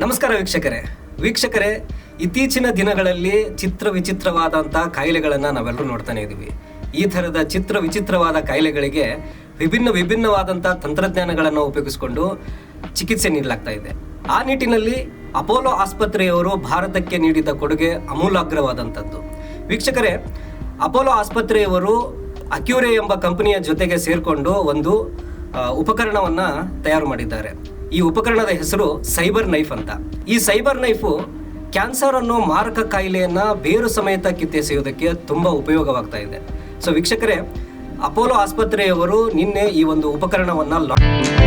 ನಮಸ್ಕಾರ ವೀಕ್ಷಕರೇ. ವೀಕ್ಷಕರೇ, ಇತ್ತೀಚಿನ ದಿನಗಳಲ್ಲಿ ಚಿತ್ರ ವಿಚಿತ್ರವಾದಂಥ ಕಾಯಿಲೆಗಳನ್ನು ನಾವೆಲ್ಲರೂ ನೋಡ್ತಾನೆ ಇದ್ದೀವಿ. ಈ ಥರದ ಚಿತ್ರ ವಿಚಿತ್ರವಾದ ಕಾಯಿಲೆಗಳಿಗೆ ವಿಭಿನ್ನ ವಿಭಿನ್ನವಾದಂಥ ತಂತ್ರಜ್ಞಾನಗಳನ್ನು ಉಪಯೋಗಿಸಿಕೊಂಡು ಚಿಕಿತ್ಸೆ ನೀಡಲಾಗ್ತಾ ಇದೆ. ಆ ನಿಟ್ಟಿನಲ್ಲಿ ಅಪೋಲೋ ಆಸ್ಪತ್ರೆಯವರು ಭಾರತಕ್ಕೆ ನೀಡಿದ ಕೊಡುಗೆ ಅಮೂಲಾಗ್ರವಾದಂಥದ್ದು. ವೀಕ್ಷಕರೇ, ಅಪೋಲೋ ಆಸ್ಪತ್ರೆಯವರು ಅಕ್ಯೂರೆ ಎಂಬ ಕಂಪನಿಯ ಜೊತೆಗೆ ಸೇರಿಕೊಂಡು ಒಂದು ಉಪಕರಣವನ್ನು ಉಪಕರಣವನ್ನ ತಯಾರು ಮಾಡಿದ್ದಾರೆ. ಈ ಉಪಕರಣದ ಹೆಸರು ಸೈಬರ್ ನೈಫ್ ಅಂತ. ಈ ಸೈಬರ್ ನೈಫು ಕ್ಯಾನ್ಸರ್ ಅನ್ನೋ ಮಾರಕ ಕಾಯಿಲೆಯನ್ನು ಬೇರು ಸಮೇತ ಕಿತ್ತೆಸೆಯುವುದಕ್ಕೆ ತುಂಬಾ ಉಪಯೋಗವಾಗ್ತಾ ಇದೆ. ಸೊ ವೀಕ್ಷಕರೇ, ಅಪೋಲೋ ಆಸ್ಪತ್ರೆಯವರು ನಿನ್ನೆ ಈ ಒಂದು ಉಪಕರಣವನ್ನ ಲಾ-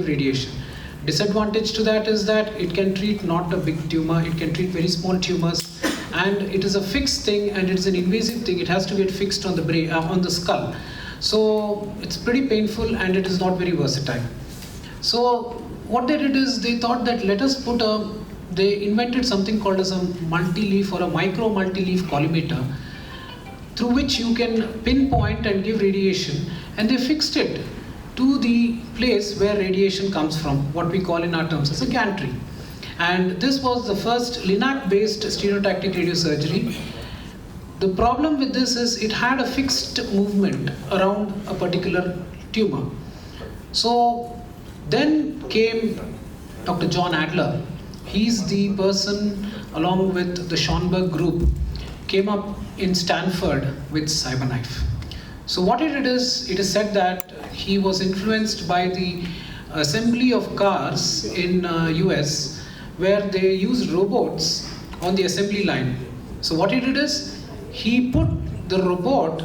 radiation. Disadvantage to that is that it can treat not a big tumor, it can treat very small tumors, and it is a fixed thing and it is an invasive thing. It has to get fixed on the brain, uh, on the skull. So it's pretty painful and it is not very versatile. So what they did is they thought that let us put a. They invented something called as a multi-leaf or a micro multi-leaf collimator through which you can pinpoint and give radiation and they fixed it to the place where radiation comes from what we call in our terms as a gantry and this was the first linac based stereotactic radiosurgery the problem with this is it had a fixed movement around a particular tumor so then came Dr. John Adler. He's the person, along with the Schonberg group, came up in Stanford with CyberKnife. So what it is, it is said that he was influenced by the assembly of cars in uh, US where they use robots on the assembly line. So what he did is he put the robot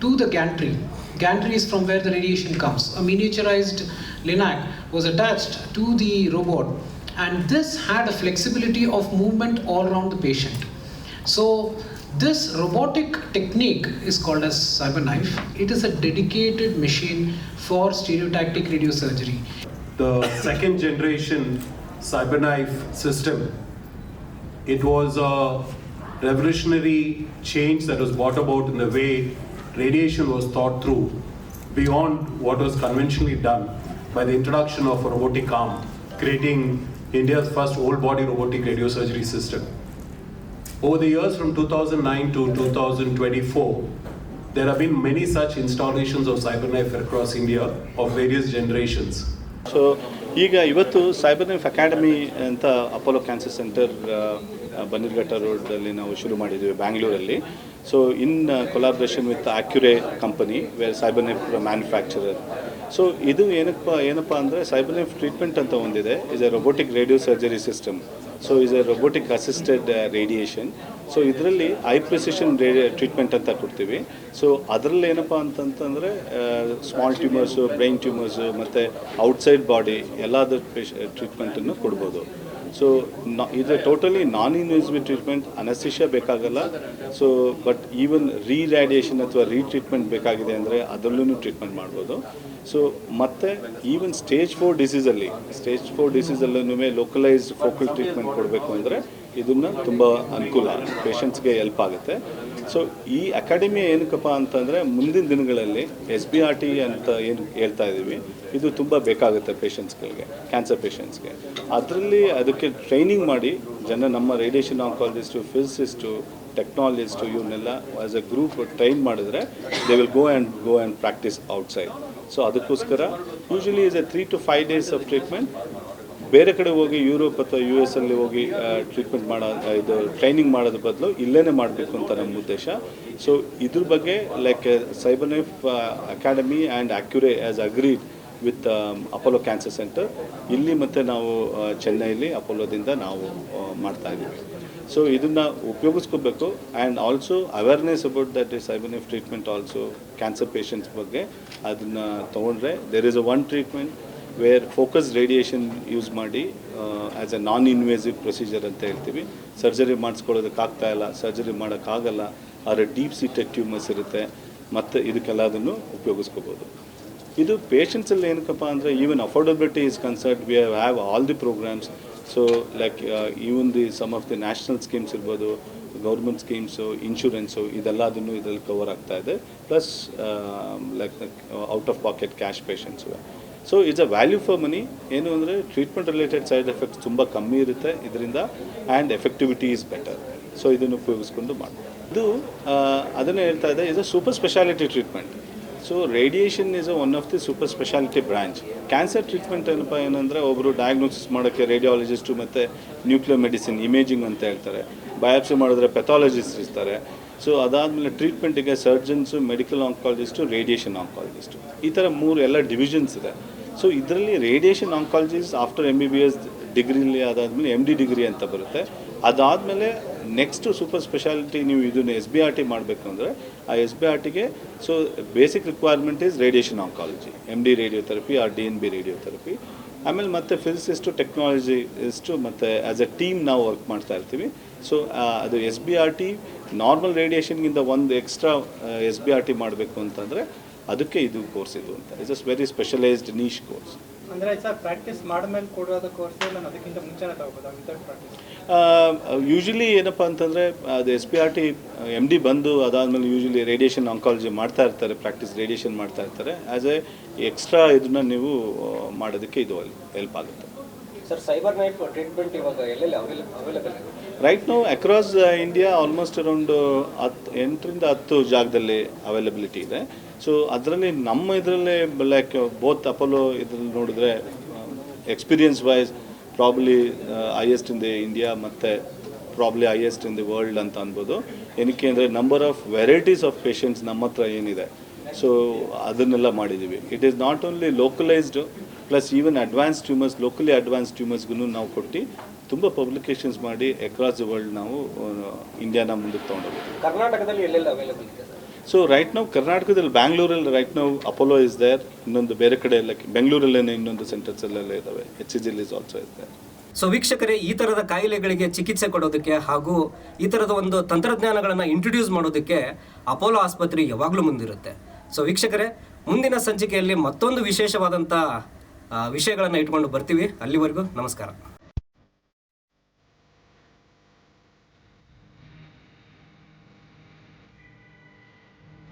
to the gantry. gantries from where the radiation comes. A miniaturized linac was attached to the robot, and this had a flexibility of movement all around the patient. So, this robotic technique is called as cyberknife. It is a dedicated machine for stereotactic radiosurgery. the second generation CyberKnife system. It was a revolutionary change that was brought about in the way radiation was thought through beyond what was conventionally done by the introduction of a robotic arm, creating India's first whole body robotic radiosurgery system. Over the years from 2009 to 2024, there have been many such installations of CyberKnife across India of various generations. So, ಈಗ ಇವತ್ತು cyber knife academy ಅಂತ Apollo cancer centre Bannerghatta ರೋಡಲ್ಲಿ ನಾವು ಶುರು ಮಾಡಿದ್ದೀವಿ ಬ್ಯಾಂಗ್ಳೂರಲ್ಲಿ so in collaboration with Accuray company where cyberknife manufacturer so ಇದು ಏನಪ್ಪ ಏನಪ್ಪ ಅಂದರೆ ಸೈಬರ್ ನೈಫ್ ಟ್ರೀಟ್ಮೆಂಟ್ ಅಂತ ಒಂದಿದೆ. Is a robotic radio surgery system so is a robotic assisted radiation so ಇದರಲ್ಲಿ ಐ ಪ್ರಿಸಿಷನ್ ರೇಡಿಯ ಟ್ರೀಟ್ಮೆಂಟ್ ಅಂತ ಕೊಡ್ತೀವಿ. ಸೊ ಅದರಲ್ಲಿ ಏನಪ್ಪ ಅಂತಂತಂದರೆ ಸ್ಮಾಲ್ ಟ್ಯೂಮರ್ಸು ಬ್ರೈನ್ ಟ್ಯೂಮರ್ಸು ಮತ್ತು ಔಟ್ಸೈಡ್ ಬಾಡಿ ಎಲ್ಲದ ಪೇಶ ಟ್ರೀಟ್ಮೆಂಟನ್ನು ಕೊಡ್ಬೋದು. ಸೊ ಇದು totally non invasive treatment anaesthesia ಬೇಕಾಗಲ್ಲ. ಸೊ ಬಟ್ ಈವನ್ ರೀ ರ್ಯಾಡಿಯೇಷನ್ ಅಥವಾ ರೀಟ್ರೀಟ್ಮೆಂಟ್ ಬೇಕಾಗಿದೆ ಅಂದರೆ ಅದರಲ್ಲೂ ಟ್ರೀಟ್ಮೆಂಟ್ ಮಾಡ್ಬೋದು. ಸೊ ಮತ್ತು ಈವನ್ ಸ್ಟೇಜ್ ಫೋರ್ ಡಿಸೀಸಲ್ಲಿ ಸ್ಟೇಜ್ ಫೋರ್ ಡಿಸೀಸಲ್ಲೂ ಲೋಕಲೈಸ್ಡ್ ಫೋಕಲ್ ಟ್ರೀಟ್ಮೆಂಟ್ ಕೊಡಬೇಕು ಅಂದರೆ ಇದನ್ನು ತುಂಬ ಅನುಕೂಲ ಪೇಷಂಟ್ಸ್ಗೆ ಹೆಲ್ಪ್ ಆಗುತ್ತೆ. ಸೊ ಈ ಅಕಾಡೆಮಿ ಏನಕ್ಕಪ್ಪ ಅಂತಂದರೆ ಮುಂದಿನ ದಿನಗಳಲ್ಲಿ ಎಸ್ ಬಿ ಆರ್ ಟಿ ಅಂತ ಏನು ಹೇಳ್ತಾ ಇದ್ದೀವಿ ಇದು ತುಂಬ ಬೇಕಾಗುತ್ತೆ ಪೇಷಂಟ್ಸ್ಗಳಿಗೆ ಕ್ಯಾನ್ಸರ್ ಪೇಷಂಟ್ಸ್ಗೆ ಅದರಲ್ಲಿ ಅದಕ್ಕೆ ಟ್ರೈನಿಂಗ್ ಮಾಡಿ ಜನ ನಮ್ಮ ರೇಡಿಯೇಷನ್ ಆಂಕಾಲಜಿಸ್ಟು ಫಿಸಿಸ್ಟು ಟೆಕ್ನಾಲಜಿಸ್ಟು ಇವನ್ನೆಲ್ಲ ಆಸ್ ಎ ಗ್ರೂಪ್ ಟ್ರೈನ್ ಮಾಡಿದ್ರೆ they will go and go and practise outside so ಅದಕ್ಕೋಸ್ಕರ usually is a three to five days of treatment ಬೇರೆ ಕಡೆ ಹೋಗಿ ಯುರೋಪ್ ಅಥವಾ ಯು ಎಸ್ ಅಲ್ಲಿ ಹೋಗಿ ಟ್ರೀಟ್ಮೆಂಟ್ ಮಾಡೋ ಇದು ಟ್ರೈನಿಂಗ್ ಮಾಡೋದ್ರ ಬದಲು ಇಲ್ಲೇ ಮಾಡಬೇಕು ಅಂತ ನಮ್ಮ ಉದ್ದೇಶ. ಸೊ ಇದ್ರ ಬಗ್ಗೆ like cyber knife academy and Accuray as agreed with Apollo cancer centre ಇಲ್ಲಿ ಮತ್ತು ನಾವು ಚೆನ್ನೈಲಿ ಅಪೋಲೋದಿಂದ ನಾವು ಮಾಡ್ತಾ ಇದ್ದೀವಿ. ಸೊ ಇದನ್ನು ಉಪಯೋಗಿಸ್ಕೋಬೇಕು and also awareness about that is cyber treatment also cancer patients ಬಗ್ಗೆ ಅದನ್ನು ತೊಗೊಂಡ್ರೆ there is a one treatment where focus radiation use ಮಾಡಿ as a non invasive procedure ಅಂತ ಹೇಳ್ತೀವಿ. ಸರ್ಜರಿ ಮಾಡಿಸ್ಕೊಳ್ಳೋದಕ್ಕಾಗ್ತಾ ಇಲ್ಲ ಸರ್ಜರಿ ಮಾಡೋಕ್ಕಾಗಲ್ಲ ಆದರೆ ಡೀಪ್ ಸೀಟೆಡ್ ಟ್ಯೂಮರ್ಸ್ ಇರುತ್ತೆ, ಮತ್ತು ಇದಕ್ಕೆಲ್ಲದನ್ನು ಉಪಯೋಗಿಸ್ಕೋಬೋದು. ಇದು ಪೇಷಂಟ್ಸಲ್ಲಿ ಏನಕ್ಕಪ್ಪ ಅಂದರೆ even affordability is concerned we have all the programmes so like even the some of the national schemes ಇರ್ಬೋದು ಗೌರ್ಮೆಂಟ್ ಸ್ಕೀಮ್ಸು ಇನ್ಶೂರೆನ್ಸು ಇದೆಲ್ಲದನ್ನು ಇದರಲ್ಲಿ ಕವರ್ ಆಗ್ತಾ ಇದೆ. Plus like out of pocket cash patients so it's a value for money ಏನು ಅಂದರೆ treatment related side effects ತುಂಬ ಕಮ್ಮಿ ಇರುತ್ತೆ ಇದರಿಂದ and effectivity is better so ಇದನ್ನು ಉಪಯೋಗಿಸ್ಕೊಂಡು ಮಾಡ್ಬೋದು. ಇದು ಅದನ್ನು ಅದನ್ನೇ ಹೇಳ್ತಾ ಇದೆ is a super speciality treatment so radiation is one of the super speciality branch cancer treatment ಏನಪ್ಪ ಏನಂದರೆ ಒಬ್ಬರು ಡಯಾಗ್ನೋಸಿಸ್ ಮಾಡೋಕ್ಕೆ ರೇಡಿಯಾಲಜಿಸ್ಟು ಮತ್ತು ನ್ಯೂಕ್ಲಿಯರ್ ಮೆಡಿಸಿನ್ ಇಮೇಜಿಂಗ್ ಅಂತ ಹೇಳ್ತಾರೆ. ಬಯಾಪ್ಸಿ ಮಾಡಿದ್ರೆ ಪೆಥಾಲಜಿಸ್ಟ್ ಇರ್ತಾರೆ. ಸೊ ಅದಾದಮೇಲೆ ಟ್ರೀಟ್ಮೆಂಟಿಗೆ surgeons medical oncologist radiation oncologist ಈ ಥರ ಮೂರು ಎಲ್ಲ ಡಿವಿಷನ್ಸ್ ಇದೆ. ಸೊ ಇದರಲ್ಲಿ radiation oncologists after M B B S ಡಿಗ್ರಿಲಿ ಅದಾದಮೇಲೆ ಎಂ ಡಿ ಡಿಗ್ರಿ ಅಂತ ಬರುತ್ತೆ. ಅದಾದಮೇಲೆ ನೆಕ್ಸ್ಟು ಸೂಪರ್ ಸ್ಪೆಷಾಲಿಟಿ ನೀವು ಇದನ್ನು ಎಸ್ ಬಿ ಆರ್ ಟಿ ಮಾಡಬೇಕು ಅಂದರೆ, ಆ ಎಸ್ ಬಿ ಆರ್ ಟಿಗೆ so basic requirement is radiation oncology M D radiotherapy R D N B radiotherapy ಆಮೇಲೆ ಮತ್ತೆ ಫಿಸಿಸ್ಟು ಟೆಕ್ನಾಲಜಿ ಇಷ್ಟು ಮತ್ತು ಆ್ಯಸ್ ಎ ಟೀಮ್ ನಾವು ವರ್ಕ್ ಮಾಡ್ತಾ ಇರ್ತೀವಿ. ಸೊ ಅದು S B R T normal ರೇಡಿಯೇಷನ್ಗಿಂತ ಒಂದು extra S B R T ಮಾಡಬೇಕು ಅಂತಂದರೆ ಅದಕ್ಕೆ ಇದು ಕೋರ್ಸ್ ಇದು ಅಂತ. It's as very specialised niche course ಅಂದ್ರೆ ಪ್ರಾಕ್ಟೀಸ್ ಮಾಡಿದ್ಮೇಲೆ ಕೊಡೋದ ಕೋರ್ಸ್ ನಾನು ಅದಕ್ಕಿಂತ ಮುಂಚೆನೇ ತಗೋಬೋದಾ ಯೂಶಲಿ ಏನಪ್ಪ ಅಂತಂದರೆ ಅದು S P R T M D ಬಂದು ಅದಾದಮೇಲೆ ಯೂಶಲಿ ರೇಡಿಯೇಷನ್ ಆಂಕಾಲಜಿ ಮಾಡ್ತಾ ಇರ್ತಾರೆ ಪ್ರಾಕ್ಟೀಸ್ ರೇಡಿಯೇಷನ್ ಮಾಡ್ತಾ ಇರ್ತಾರೆ. ಆ್ಯಸ್ ಎ ಎಕ್ಸ್ಟ್ರಾ ಇದನ್ನ ನೀವು ಮಾಡೋದಕ್ಕೆ ಇದು ಹೆಲ್ಪ್ ಆಗುತ್ತೆ. ಸರ್ ಸೈಬರ್ ನೈಫ್ ಟ್ರೀಟ್ಮೆಂಟ್ ಇವಾಗ ಎಲ್ಲೆಲ್ಲಿ ಅವೈಲೇಬಲ್ ರೈಟ್ ನಾವು ಅಕ್ರಾಸ್ ಇಂಡಿಯಾ ಆಲ್ಮೋಸ್ಟ್ ಅರೌಂಡ್ ಹತ್ತು ಎಂಟರಿಂದ ಹತ್ತು ಜಾಗದಲ್ಲಿ ಅವೈಲಬಿಲಿಟಿ ಇದೆ. ಸೊ ಅದರಲ್ಲಿ ನಮ್ಮ ಇದರಲ್ಲೇ ಲೈಕ್ ಬೋತ್ ಅಪೋಲೋ ಇದ್ರಲ್ಲಿ ನೋಡಿದ್ರೆ experience wise probably highest in the India ಮತ್ತು probably highest in the world ಅಂತ ಅನ್ಬೋದು. ಏನಕ್ಕೆ ಅಂದರೆ number of varieties of patients ನಮ್ಮ ಹತ್ರ ಏನಿದೆ. ಸೊ ಅದನ್ನೆಲ್ಲ ಮಾಡಿದ್ದೀವಿ it is not only localised plus even advance tumours locally advance ಟ್ಯೂಮರ್ಸ್ಗೂ ನಾವು ಕೊಟ್ಟು ತುಂಬ ಪಬ್ಲಿಕೇಶನ್ಸ್ ಮಾಡಿ ಅಕ್ರಾಸ್ ದಿ ವರ್ಲ್ಡ್ ನಾವು ಇಂಡಿಯಾನ ಮುಂದಕ್ಕೆ ತೊಗೊಂಡೋಗ್ತೀವಿ ಕರ್ನಾಟಕದಲ್ಲಿ ಎಲ್ಲೆಲ್ಲ ಅವೈಲೇಬಲ್ ಸೊ ರೈಟ್ ನಾವು ಕರ್ನಾಟಕದಲ್ಲಿ ಬ್ಯಾಂಗ್ಳೂರಲ್ಲಿ ರೈಟ್ ನಾವು ಅಪೋಲೋ ಇಸ್ ದೇರ್ ಇನ್ನೊಂದು ಬೇರೆ ಕಡೆ ಎಲ್ಲ ಬೆಂಗಳೂರಲ್ಲೇ ಇನ್ನೊಂದು ಸೆಂಟರ್ಸ್ ಎಲ್ಲ ಇದ್ದಾವೆ H Jill is also is there so ವೀಕ್ಷಕರೇ, ಈ ಥರದ ಕಾಯಿಲೆಗಳಿಗೆ ಚಿಕಿತ್ಸೆ ಕೊಡೋದಕ್ಕೆ ಹಾಗೂ ಈ ಥರದ ಒಂದು ತಂತ್ರಜ್ಞಾನಗಳನ್ನು ಇಂಟ್ರೊಡ್ಯೂಸ್ ಮಾಡೋದಕ್ಕೆ ಅಪೋಲೋ ಆಸ್ಪತ್ರೆ ಯಾವಾಗಲೂ ಮುಂದಿರುತ್ತೆ. ಸೊ ವೀಕ್ಷಕರೇ, ಮುಂದಿನ ಸಂಚಿಕೆಯಲ್ಲಿ ಮತ್ತೊಂದು ವಿಶೇಷವಾದಂಥ ವಿಷಯಗಳನ್ನು ಇಟ್ಕೊಂಡು ಬರ್ತೀವಿ. ಅಲ್ಲಿವರೆಗೂ ನಮಸ್ಕಾರ.